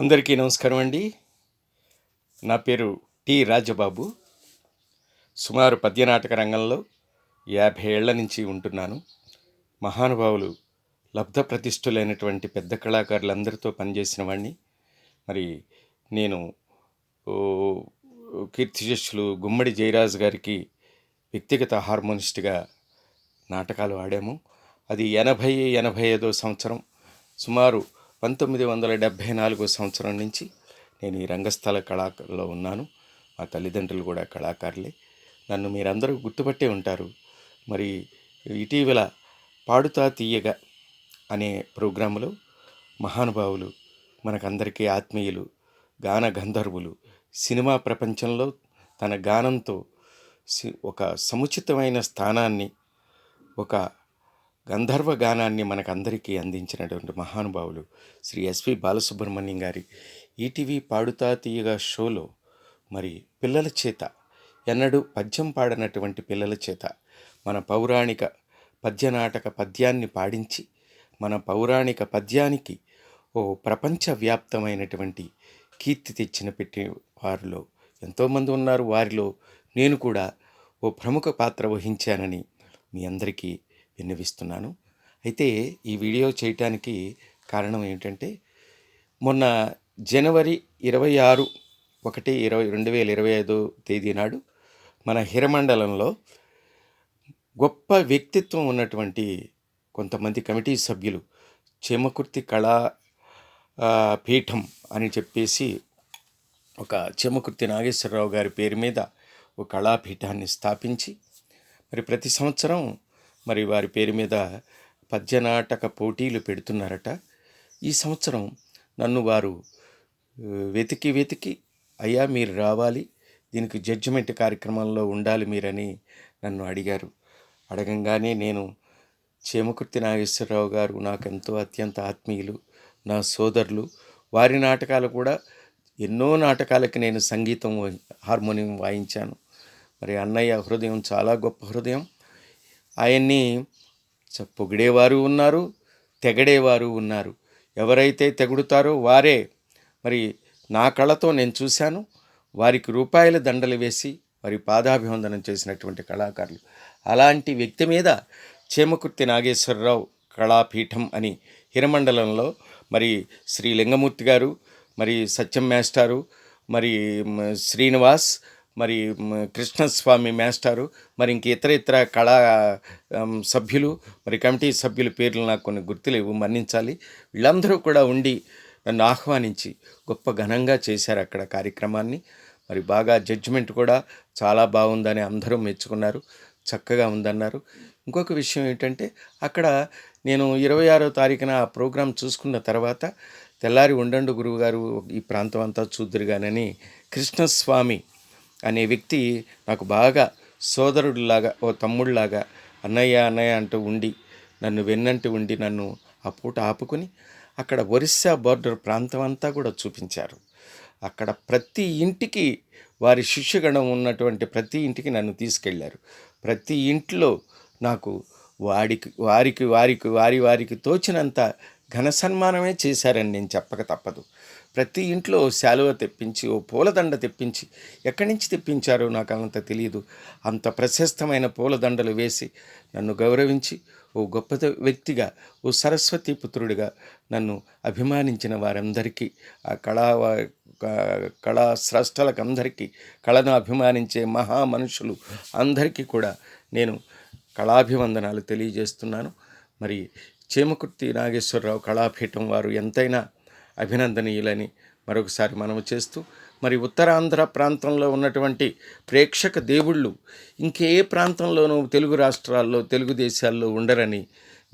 అందరికీ నమస్కారం అండి. నా పేరు టి రాజబాబు. సుమారు పద్యనాటక రంగంలో యాభై ఏళ్ళ నుంచి ఉంటున్నాను. మహానుభావులు లబ్ధ ప్రతిష్ఠులైనటువంటి పెద్ద కళాకారులందరితో పనిచేసిన వాడిని మరి నేను కీర్తిశిష్యులు గుమ్మడి జయరాజు గారికి వ్యక్తిగత హార్మోనిస్ట్గా నాటకాలు ఆడాము. అది ఎనభై ఎనభై ఐదో సంవత్సరం. సుమారు పంతొమ్మిది వందల డెబ్భై నాలుగో సంవత్సరం నుంచి నేను ఈ రంగస్థల కళాలో ఉన్నాను. మా తల్లిదండ్రులు కూడా కళాకారులే. నన్ను మీరందరూ గుర్తుపట్టే ఉంటారు. మరి ఇటీవల పాడుతా తీయగా అనే ప్రోగ్రాములో మహానుభావులు మనకందరికీ ఆత్మీయులు గాన గంధర్వులు సినిమా ప్రపంచంలో తన గానంతో సి- ఒక సముచితమైన స్థానాన్ని ఒక గంధర్వ గానాన్ని మనకందరికీ అందించినటువంటి మహానుభావులు శ్రీ ఎస్వి బాలసుబ్రహ్మణ్యం గారి ఈటీవీ పాడుతా తీయగా షోలో మరి పిల్లల చేత ఎన్నడూ పద్యం పాడనటువంటి పిల్లల చేత మన పౌరాణిక పద్యనాటక పద్యాన్ని పాడించి మన పౌరాణిక పద్యానికి ఓ ప్రపంచవ్యాప్తమైనటువంటి కీర్తి తెచ్చిన పెట్టి వారిలో ఎంతోమంది ఉన్నారు. వారిలో నేను కూడా ఓ ప్రముఖ పాత్ర వహించానని మీ అందరికీ విన్నవిస్తున్నాను. అయితే ఈ వీడియో చేయటానికి కారణం ఏమిటంటే మొన్న జనవరి ఇరవై ఆరు ఒకటి ఇరవై రెండు వేల ఇరవై ఐదు తేదీ నాడు మన హిరమండలంలో గొప్ప వ్యక్తిత్వం ఉన్నటువంటి కొంతమంది కమిటీ సభ్యులు చేమకుర్తి కళా పీఠం అని చెప్పేసి ఒక చేమకుర్తి నాగేశ్వరరావు గారి పేరు మీద ఒక కళాపీఠాన్ని స్థాపించి మరి ప్రతి సంవత్సరం మరి వారి పేరు మీద పద్యనాటక పోటీలు పెడుతున్నారట. ఈ సంవత్సరం నన్ను వారు వెతికి వెతికి అయ్యా మీరు రావాలి దీనికి జడ్జిమెంట్ కార్యక్రమంలో ఉండాలి మీరని నన్ను అడిగారు. అడగంగానే నేను చేమకుర్తి నాగేశ్వరరావు గారు నాకు ఎంతో అత్యంత ఆత్మీయులు నా సోదరులు వారి నాటకాలు కూడా ఎన్నో నాటకాలకి నేను సంగీతం హార్మోనియం వాయించాను. మరి అన్నయ్య హృదయం చాలా గొప్ప హృదయం. ఆయన్ని పొగిడేవారు ఉన్నారు తెగడేవారు ఉన్నారు. ఎవరైతే తెగుడుతారో వారే. మరి నా కళతో నేను చూశాను. వారికి రూపాయల దండలు వేసి వారి పాదాభివందనం చేసినటువంటి కళాకారులు. అలాంటి వ్యక్తి మీద చేమకుర్తి నాగేశ్వరరావు కళాపీఠం అని హిరమండలంలో మరి శ్రీ లింగమూర్తి గారు మరి సత్యం మేస్టారు మరి శ్రీనివాస్ మరి కృష్ణస్వామి మేస్టారు మరి ఇంక ఇతర ఇతర కళా సభ్యులు మరి కమిటీ సభ్యుల పేర్లు నాకు కొన్ని గుర్తులేవు మన్నించాలి. వీళ్ళందరూ కూడా ఉండి నన్ను ఆహ్వానించి గొప్ప ఘనంగా చేశారు అక్కడ కార్యక్రమాన్ని. మరి బాగా జడ్జిమెంట్ కూడా చాలా బాగుందని అందరూ మెచ్చుకున్నారు చక్కగా ఉందన్నారు. ఇంకొక విషయం ఏంటంటే అక్కడ నేను ఇరవై ఆరో తారీఖున ఆ ప్రోగ్రాం చూసుకున్న తర్వాత తెల్లారి ఉండండు గురువుగారు ఈ ప్రాంతం అంతా చూద్దురుగానని కృష్ణస్వామి అనే వ్యక్తి నాకు బాగా సోదరుడిలాగా ఓ తమ్ముడిలాగా అన్నయ్య అన్నయ్య అంటూ ఉండి నన్ను వెన్నంటి ఉండి నన్ను ఆ పూట ఆపుకుని అక్కడ ఒరిస్సా బార్డర్ ప్రాంతం అంతా కూడా చూపించారు. అక్కడ ప్రతి ఇంటికి వారి శిష్యగణం ఉన్నటువంటి ప్రతి ఇంటికి నన్ను తీసుకెళ్ళారు ప్రతి ఇంట్లో నాకు వాడికి వారికి వారికి వారి వారికి తోచినంత ఘన సన్మానమే చేశారని నేను చెప్పక తప్పదు. ప్రతి ఇంట్లో శాలువ తెప్పించి ఓ పూలదండ తెప్పించి ఎక్కడి నుంచి తెప్పించారో నాకు అంత తెలియదు అంత ప్రశస్తమైన పూలదండలు వేసి నన్ను గౌరవించి ఓ గొప్ప వ్యక్తిగా ఓ సరస్వతి పుత్రుడిగా నన్ను అభిమానించిన వారందరికీ ఆ కళా క- కళా స్రష్టలకు అందరికీ కళను అభిమానించే మహా మనుషులు అందరికీ కూడా నేను కళాభివందనాలు తెలియజేస్తున్నాను. మరి చేమకుర్తి నాగేశ్వరరావు కళాపీఠం వారు ఎంతైనా అభినందనీయులని మరొకసారి మనము చేస్తూ మరి ఉత్తరాంధ్ర ప్రాంతంలో ఉన్నటువంటి ప్రేక్షక దేవుళ్ళు ఇంకే ప్రాంతంలోనూ తెలుగు రాష్ట్రాల్లో తెలుగు దేశాల్లో ఉండరని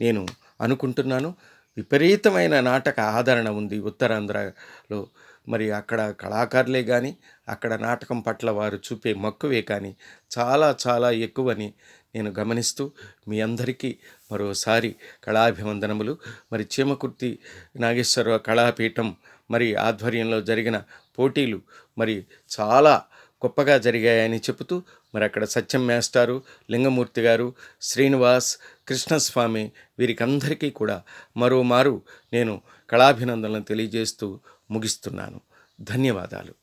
నేను అనుకుంటున్నాను. విపరీతమైన నాటక ఆదరణ ఉంది ఉత్తరాంధ్రలో. మరి అక్కడ కళాకారులే కానీ అక్కడ నాటకం పట్ల వారు చూపే మక్కువే కానీ చాలా చాలా ఎక్కువని నేను గమనిస్తూ మీ అందరికీ మరోసారి కళాభివందనములు. మరి చీమకుర్తి నాగేశ్వర కళాపీఠం మరి ఆధ్వర్యంలో జరిగిన పోటీలు మరి చాలా గొప్పగా జరిగాయని చెబుతూ మరి అక్కడ సత్యం మేస్టారు లింగమూర్తి గారు శ్రీనివాస్ కృష్ణస్వామి వీరికందరికీ కూడా మరోమారు నేను కళాభినందనలు తెలియజేస్తూ ముగిస్తున్నాను. ధన్యవాదాలు.